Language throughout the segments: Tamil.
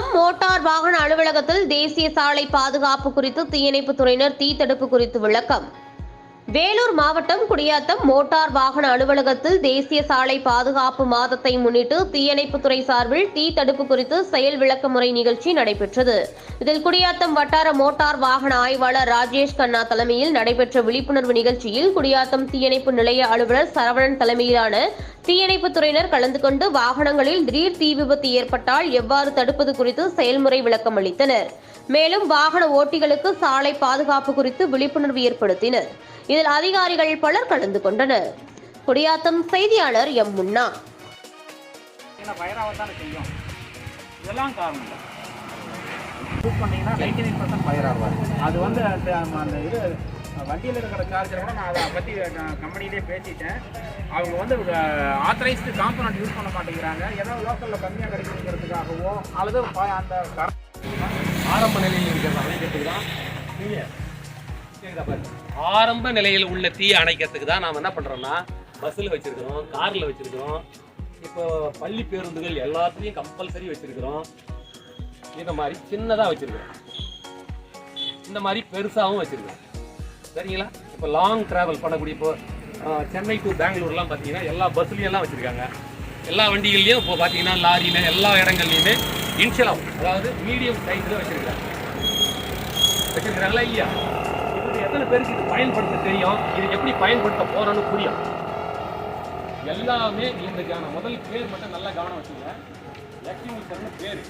மோட்டார் வாகன அலுவலகத்தில் தேசிய சாலை பாதுகாப்பு குறித்து தீயணைப்புத் துறையினர் தீ தடுப்பு குறித்து விளக்கம். வேலூர் மாவட்டம் குடியாத்தம் மோட்டார் வாகன அலுவலகத்தில் தேசிய சாலை பாதுகாப்பு மாதத்தை முன்னிட்டு தீயணைப்புத்துறை சார்பில் தீ தடுப்பு குறித்து செயல் விளக்க முறை நிகழ்ச்சி நடைபெற்றது. இதில் குடியாத்தம் வட்டார மோட்டார் வாகன ஆய்வாளர் ராஜேஷ் கண்ணா தலைமையில் நடைபெற்ற விழிப்புணர்வு நிகழ்ச்சியில் குடியாத்தம் தீயணைப்பு நிலைய அலுவலர் சரவணன் தலைமையிலான தீயணைப்புத் துறையினர் கலந்து கொண்டு வாகனங்களில் திடீர் தீ விபத்து ஏற்பட்டால் எவ்வாறு தடுப்பது குறித்து செயல்முறை விளக்கம் அளித்தனர். மேலும் வாகன ஓட்டிகளுக்கு சாலை பாதுகாப்பு குறித்து விழிப்புணர்வு ஏற்படுத்தினர். இதில் அதிகாரிகள் பலர் கலந்து கொண்டனர். குடியாத்தம் செய்தியாளர் எம் முன்னா. செய்யும். இதெல்லாம் காரணம். பண்ணீங்கன்னா நைன்டி நைன் பர்சன்ட் ஃபயர் அது வந்து அந்த இது வண்டியில் இருக்கிற சார்ஜரை கூட நான் அதை பற்றி கம்பெனிலே பேசிட்டேன். அவங்க வந்து ஆத்தரைஸ்டு காம்பனண்ட் யூஸ் பண்ண மாட்டேங்கிறாங்க. ஏதோ லோக்கலில் கம்மியாக கிடைக்குங்கிறதுக்காகவோ அல்லது அந்த ஆரம்ப நிலையில் இருக்கிற அணைக்கிறதுக்கு தான் ஆரம்ப நிலையில் உள்ள தீ அணைக்கிறதுக்கு தான் நாம் என்ன பண்ணுறோம்னா பஸ்ஸில் வச்சுருக்கிறோம் காரில் வச்சுருக்கிறோம். இப்போ பள்ளி பேருந்துகள் எல்லாத்துலேயும் கம்பல்சரி வச்சுருக்கிறோம். இந்த மாதிரி சின்னதாக வச்சுருக்கிறோம். இந்த மாதிரி பெருசாகவும் வச்சுருக்கிறோம். சரிங்களா? இப்போ லாங் ட்ராவல் பண்ணக்கூடிய இப்போ சென்னை டு பெங்களூர்லாம் பார்த்தீங்கன்னா எல்லா பஸ்லேயும் எல்லாம் வச்சுருக்காங்க. எல்லா வண்டிகள்லையும் இப்போ பார்த்தீங்கன்னா லாரியில் எல்லா இடங்கள்லையுமே இன்ஷியலாக அதாவது மீடியம் சைஸில் வச்சுருக்காங்க வச்சிருக்கிறாங்களா இல்லையா? இது எத்தனை பேருக்கு இது பயன்படுத்த தெரியும்? இது எப்படி பயன்படுத்த போகிறோன்னு புரியும். எல்லாமே இந்த கவனம் முதல் பேர் மட்டும் நல்லா கவனம் வச்சுங்க. எக்ஸ்டிங்விஷர்னு பேர்.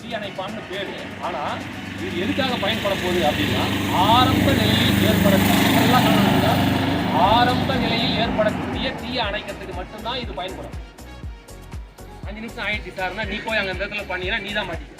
தீ அணைப்பான்னு பேர். ஆனால் இது எதுக்காக பயன்பட போகுது அப்படின்னா ஆரம்ப நிலையில் ஏற்படக்கூடிய ஆரம்ப நிலையில் ஏற்படக்கூடிய தீய அணைக்கிறதுக்கு மட்டும்தான் இது பயன்படும். அஞ்சு நிமிஷம் ஆயிடுச்சு சார்னா நீ போய் அங்க இந்த இடத்துல பண்ணீங்கன்னா நீ தான் மாட்டிக்க.